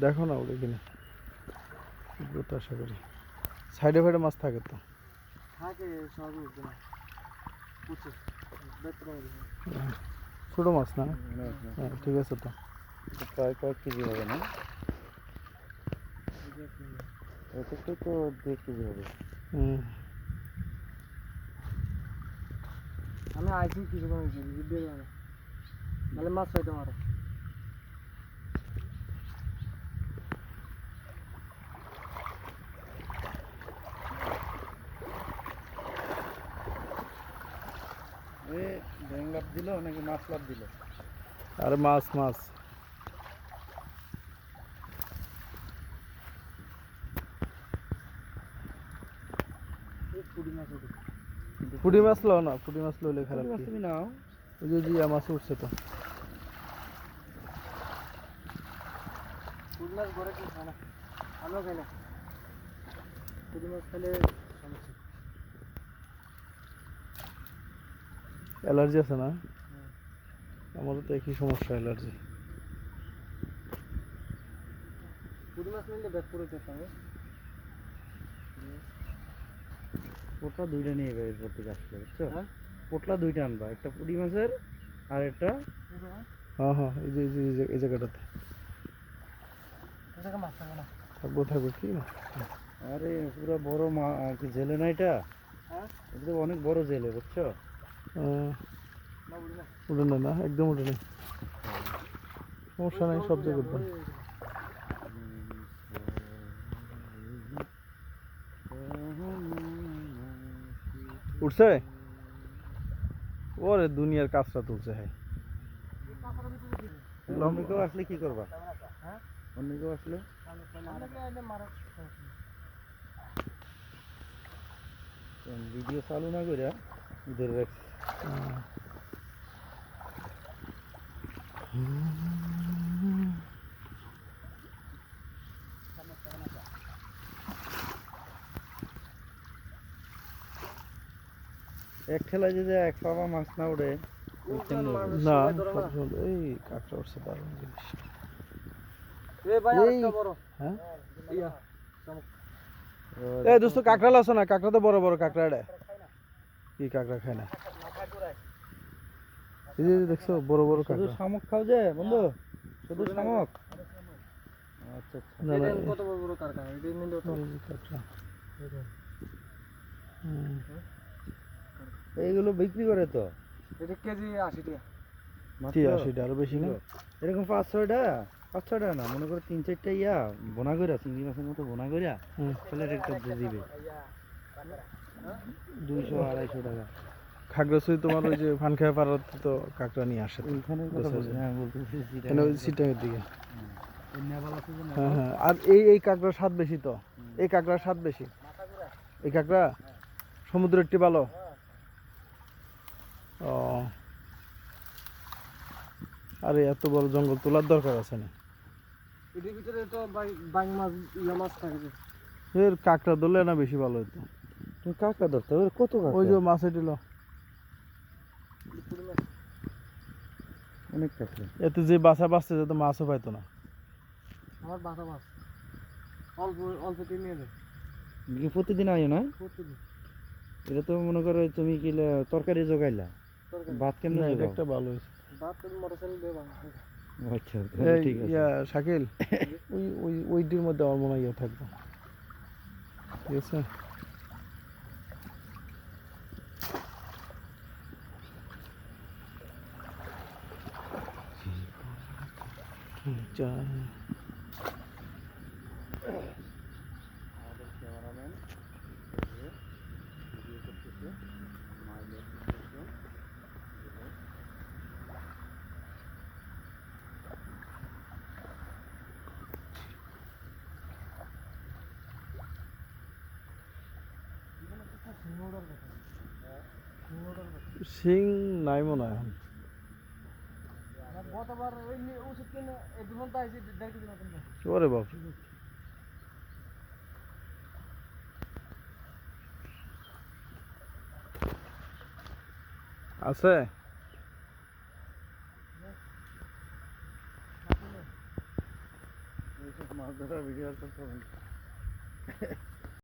দেখো না ওটা কিনা। উঠবো তো আশা করি। সাইডে ফাইডে মাছ থাকে তো। থাকে উঠবে না। ছোট মাছ না? হ্যাঁ ঠিক আছে তো। প্রায় কয়েক কেজি হবে না? তো দেড় কেজি হবে। হুম। আমি দিয়ে যাবে নাহলে মাছ পাইতে পারো এ লাভ দিল নাকি মাছ লাভ দিল? আরে মাছ মাছ। পুরি মাছ উঠে মাছ লো না পুঁটি মাছ লইলে খারাপ কি? তুমি নাও। ওই যে জিয়া মাছ উঠছে তো। পুরি মাছ ঘরে কেউ খায় না? আমিও খাই না। মাছ খেলে অ্যালার্জি আছে না? আমারও তো একই সমস্যা অ্যালার্জি। পোটলা দুইটা নিয়ে যাবে এরপর থেকে আসলে বুঝছ? হ্যাঁ? পোটলা দুইটা আনবা একটা পুঁটি মাছের আর একটা হ্যাঁ হ্যাঁ এই যে এই যে- এই জায়গাটাতে। থাকব থাকব কি? না আরে পুরো বড় মা কি জেলে না এটা? হ্যাঁ? এটা অনেক বড় জেলে বুঝছ? উঠে না না, একদম উঠে নেই সমস্যা নাই, সব জায়গায় উঠছে? ওরে, দুনিয়ার কাজটা তুলছে হ্যাঁ অন্য আসলে কি করবা? অন্য আসলে? ভিডিও চালু না করে ধরে রাখছি। এক ঠেলায় যদি এক পাবা মাছ না উঠে না। এই কাকটা উঠছে দারুণ জিনিস। এ ভাই এই- হ্যাঁ? ইয়া দোস্ত কাঁকড়া লাছো না কাঁকড়া তো বড় বড় কাঁকড়া কি কাঁকড়া খায় না? এই যে দেখছ বড় বড় শুধু কাঁকড়া। শামুক খাও যে বন্ধু। শুধু শামুক। আচ্ছা আচ্ছা না না এটা কত বড় বড় কারখানা এটা নিলে তো কাঁকড়া। এইগুলো বিক্রি করে তো? এটা কেজি আশি টাকা। মাত্র? কি আশিটা আরও বেশি না? এরকম পাঁচ ছয়টা পাঁচ ছয়টা না মনে করো তিন চারটা ইয়া বোনা করিয়া চিংড়ি মাছের মতো বোনা করিয়া হুম। তাহলে দিবে। দুইশো আড়াইশো টাকা। খাগড়াছড়ি তোমার ওই যে ফান খেয়ে পাড়ার তো কাঁকড়া নিয়ে আসে। ওইখানে। হ্যাঁ মানে ওই দিকে হ্যাঁ হ্যাঁ আর এই এই কাঁকড়ার স্বাদ বেশি তো। এই কাঁকড়ার স্বাদ বেশি। এই কাঁকড়া? সমুদ্রের টি ভালো ও। আরে এত বড় জঙ্গল তোলার দরকার আছে না? এটির ভিতরে তো বাং মাছ ইয়া মাছ থাকে এর কাঁকড়া ধরলে না বেশি ভালো হতো তুমি কাকা ধরতে কত ওই যে মাছ এটিল পুরি মাছ অনেক এতে যে বাসা বাঁচতে যেত মাছও পাইতো না। আমার বাসা অল্প অল্প দিয়ে নিয়ে যায় প্রতিদিন আইও না? প্রতিদিন। এটা তো মনে করো তুমি কি লে- তরকারি জোগাইলা? ভাত কেমনে একটা ভালো হয়েছে। ভাত মোটরসাইকেল দিয়ে বানাও আচ্ছা ঠিক আছে। ইয়া শাকিল? ওই ওই ওইটির মধ্যে আমার মনে হয় ইয়ে থাকবে। ঠিক আছে? সিং নাই মনে হয়। গতবার ওই নি- ওষুধ কিনে এই দুজন তো আইসি দেড় কেজি মতন দেয়। ওরে বাপ আছে মাছ ধরার ভিডিও আর করতে হবে না।